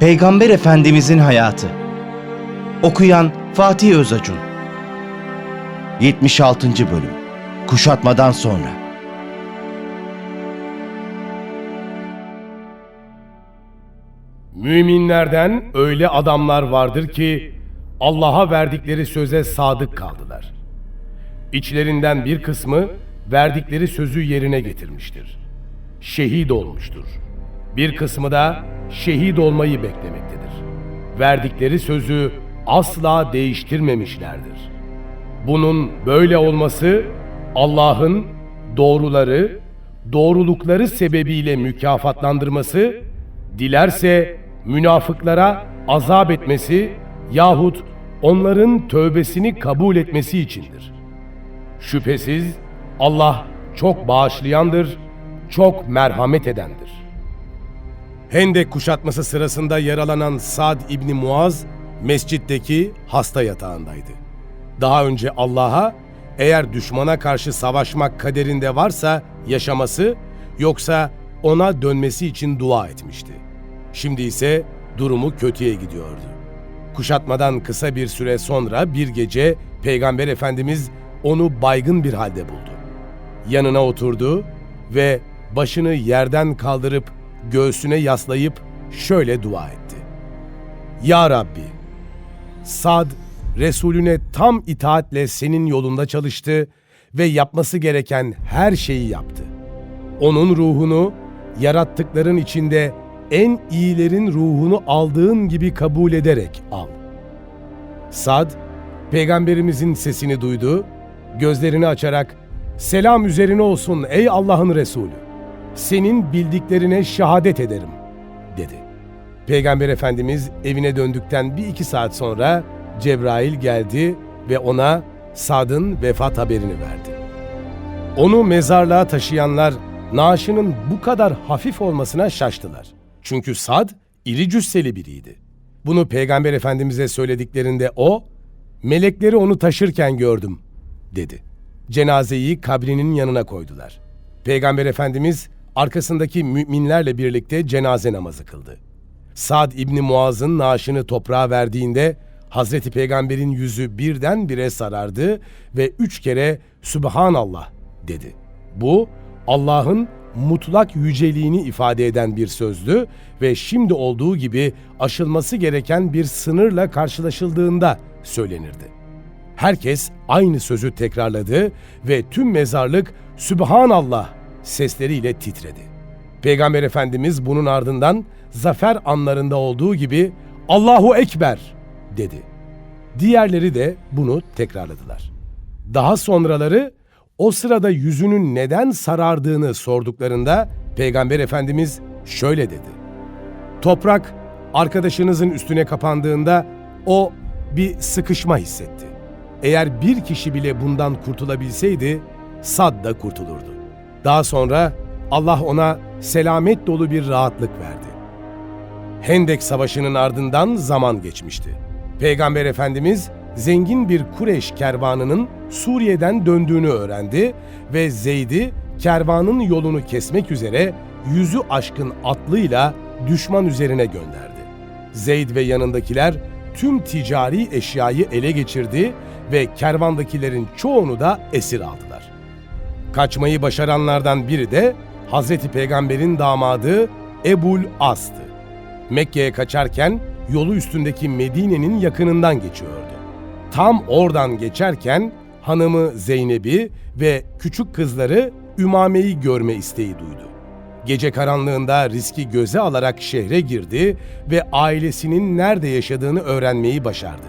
Peygamber Efendimizin hayatı. Okuyan Fatih Özacun. 76. bölüm. Kuşatmadan sonra. Müminlerden öyle adamlar vardır ki Allah'a verdikleri söze sadık kaldılar. İçlerinden bir kısmı verdikleri sözü yerine getirmiştir. Şehit olmuştur. Bir kısmı da şehit olmayı beklemektedir. Verdikleri sözü asla değiştirmemişlerdir. Bunun böyle olması Allah'ın doğruları, doğrulukları sebebiyle mükafatlandırması, dilerse münafıklara azap etmesi yahut onların tövbesini kabul etmesi içindir. Şüphesiz Allah çok bağışlayandır, çok merhamet edendir. Hendek kuşatması sırasında yaralanan Sad İbni Muaz, mescitteki hasta yatağındaydı. Daha önce Allah'a eğer düşmana karşı savaşmak kaderinde varsa yaşaması yoksa ona dönmesi için dua etmişti. Şimdi ise durumu kötüye gidiyordu. Kuşatmadan kısa bir süre sonra bir gece Peygamber Efendimiz onu baygın bir halde buldu. Yanına oturdu ve başını yerden kaldırıp göğsüne yaslayıp şöyle dua etti. Ya Rabbi, Sad, Resulüne tam itaatle senin yolunda çalıştı ve yapması gereken her şeyi yaptı. Onun ruhunu yarattıkların içinde en iyilerin ruhunu aldığın gibi kabul ederek al. Sad, peygamberimizin sesini duydu, gözlerini açarak "Selam üzerine olsun ey Allah'ın Resulü. Senin bildiklerine şehadet ederim." dedi. Peygamber Efendimiz evine döndükten bir iki saat sonra Cebrail geldi ve ona Sad'ın vefat haberini verdi. Onu mezarlığa taşıyanlar naaşının bu kadar hafif olmasına şaştılar. Çünkü Sad iri cüsseli biriydi. Bunu Peygamber Efendimiz'e söylediklerinde o, melekleri onu taşırken gördüm dedi. Cenazeyi kabrinin yanına koydular. Peygamber Efendimiz arkasındaki müminlerle birlikte cenaze namazı kıldı. Sad İbni Muaz'ın naaşını toprağa verdiğinde Hazreti Peygamber'in yüzü birdenbire sarardı ve üç kere Sübhanallah dedi. Bu Allah'ın mutlak yüceliğini ifade eden bir sözdü ve şimdi olduğu gibi aşılması gereken bir sınırla karşılaşıldığında söylenirdi. Herkes aynı sözü tekrarladı ve tüm mezarlık Sübhanallah sesleriyle titredi. Peygamber Efendimiz bunun ardından zafer anlarında olduğu gibi Allahu Ekber dedi. Diğerleri de bunu tekrarladılar. Daha sonraları o sırada yüzünün neden sarardığını sorduklarında Peygamber Efendimiz şöyle dedi. Toprak arkadaşınızın üstüne kapandığında o bir sıkışma hissetti. Eğer bir kişi bile bundan kurtulabilseydi Sad da kurtulurdu. Daha sonra Allah ona selamet dolu bir rahatlık verdi. Hendek Savaşı'nın ardından zaman geçmişti. Peygamber Efendimiz zengin bir Kureş kervanının Suriye'den döndüğünü öğrendi ve Zeyd'i kervanın yolunu kesmek üzere yüzü aşkın atlıyla düşman üzerine gönderdi. Zeyd ve yanındakiler tüm ticari eşyayı ele geçirdi ve kervandakilerin çoğunu da esir aldılar. Kaçmayı başaranlardan biri de Hazreti Peygamber'in damadı Ebul As'tı. Mekke'ye kaçarken yolu üstündeki Medine'nin yakınından geçiyordu. Tam oradan geçerken hanımı Zeynep'i ve küçük kızları Ümame'yi görme isteği duydu. Gece karanlığında riski göze alarak şehre girdi ve ailesinin nerede yaşadığını öğrenmeyi başardı.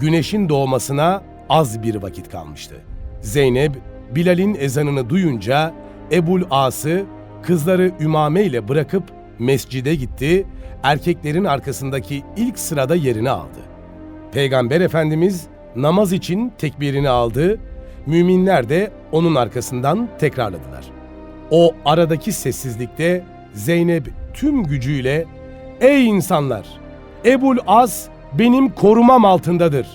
Güneşin doğmasına az bir vakit kalmıştı. Zeynep, Bilal'in ezanını duyunca Ebul As'ı kızları Ümame ile bırakıp mescide gitti, erkeklerin arkasındaki ilk sırada yerini aldı. Peygamber Efendimiz namaz için tekbirini aldı, müminler de onun arkasından tekrarladılar. O aradaki sessizlikte Zeynep tüm gücüyle "Ey insanlar! Ebul As benim korumam altındadır."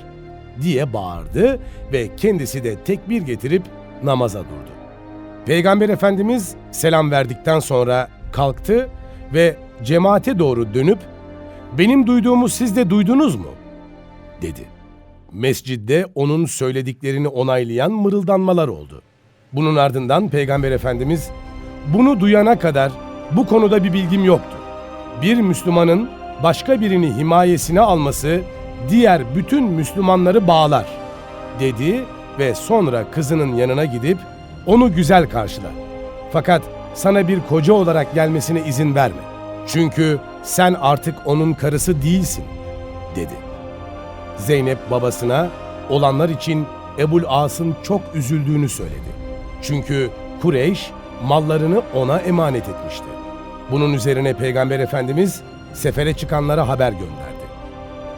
diye bağırdı ve kendisi de tekbir getirip namaza durdu. Peygamber Efendimiz selam verdikten sonra kalktı ve cemaate doğru dönüp Benim duyduğumu siz de duydunuz mu? dedi. Mescidde onun söylediklerini onaylayan mırıldanmalar oldu. Bunun ardından Peygamber Efendimiz, bunu duyana kadar bu konuda bir bilgim yoktu. Bir Müslümanın başka birini himayesine alması diğer bütün Müslümanları bağlar, dedi ve sonra kızının yanına gidip onu güzel karşıla. Fakat sana bir koca olarak gelmesine izin verme. Çünkü sen artık onun karısı değilsin, dedi. Zeynep babasına olanlar için Ebul As'ın çok üzüldüğünü söyledi. Çünkü Kureyş mallarını ona emanet etmişti. Bunun üzerine Peygamber Efendimiz sefere çıkanlara haber gönderdi.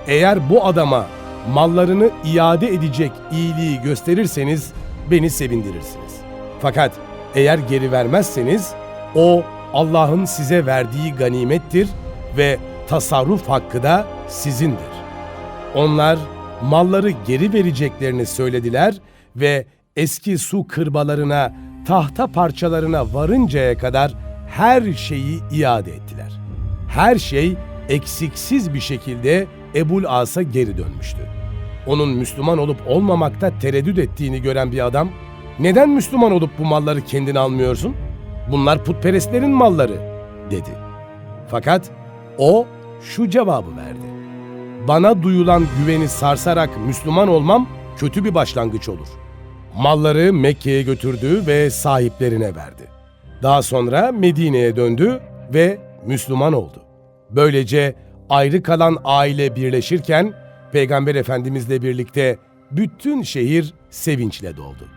Eğer bu adama mallarını iade edecek iyiliği gösterirseniz beni sevindirirsiniz. Fakat eğer geri vermezseniz o Allah'ın size verdiği ganimettir ve tasarruf hakkı da sizindir. Onlar malları geri vereceklerini söylediler ve eski su kırbalarına, tahta parçalarına varıncaya kadar her şeyi iade ettiler. Her şey eksiksiz bir şekilde Ebul As'a geri dönmüştü. Onun Müslüman olup olmamakta tereddüt ettiğini gören bir adam, neden Müslüman olup bu malları kendine almıyorsun? Bunlar putperestlerin malları, dedi. Fakat o şu cevabı verdi. Bana duyulan güveni sarsarak Müslüman olmam kötü bir başlangıç olur. Malları Mekke'ye götürdü ve sahiplerine verdi. Daha sonra Medine'ye döndü ve Müslüman oldu. Böylece ayrı kalan aile birleşirken Peygamber Efendimizle birlikte bütün şehir sevinçle doldu.